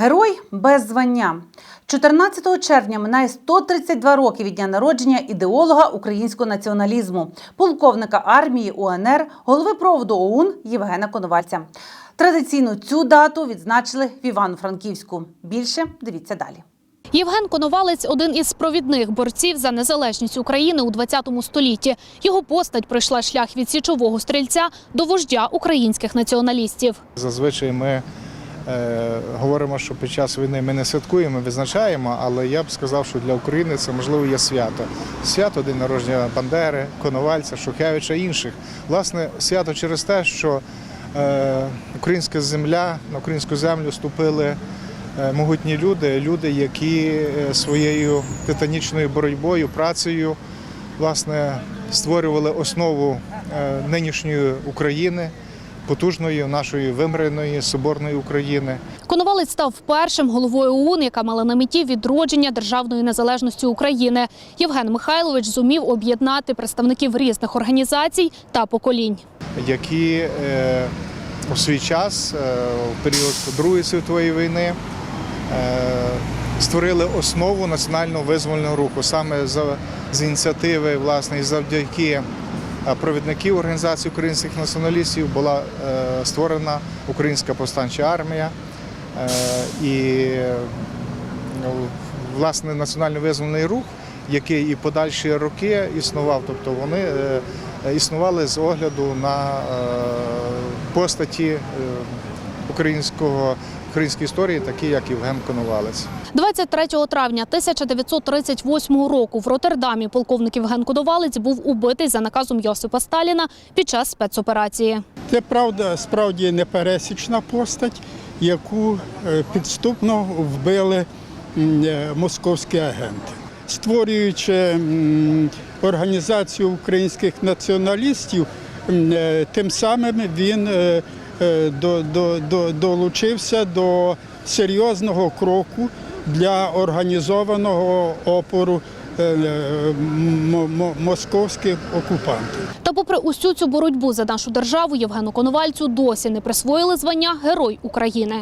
Герой без звання. 14 червня минає 132 роки від дня народження ідеолога українського націоналізму, полковника армії УНР, голови проводу ОУН Євгена Коновальця. Традиційно цю дату відзначили в Івано-Франківську. Більше дивіться далі. Євген Коновалець один із провідних борців за незалежність України у 20 столітті. Його постать пройшла шлях від січового стрільця до вождя українських націоналістів. Зазвичай ми говоримо, що під час війни ми не святкуємо, відзначаємо, але я б сказав, що для України це можливо є свято. Свято день народження Бандери, Коновальця, Шухевича інших. Власне, свято через те, що е, українська земля на українську землю ступили. е, Могутні люди, люди, які е, своєю титанічною боротьбою, працею власне створювали основу е, нинішньої України, потужної нашої вимреної соборної України. Коновалець став першим головою ОУН, яка мала на меті відродження державної незалежності України. Євген Михайлович зумів об'єднати представників різних організацій та поколінь. які е, у свій час, е, в період Другої світової війни, е, створили основу національного визвольного руху. Саме за, з ініціативи власне, і завдяки провідників організації українських націоналістів була е, створена Українська повстанча армія. Е, і ну, власне національно визвольний рух, який і подальші роки існував, тобто вони е, існували з огляду на постаті українського української історії, такі як Євген Коновалець. 23 травня 1938 року в Роттердамі полковник Євген Коновалець був убитий за наказом Йосипа Сталіна під час спецоперації. Це правда справді непересічна постать, яку е, підступно вбили е, московські агенти. Створюючи організацію українських націоналістів, тим самим він е, е, до- до- до- долучився до серйозного кроку для організованого опору е, московських окупантів. Та попри усю цю боротьбу за нашу державу, Євгену Коновальцю досі не присвоїли звання Герой України.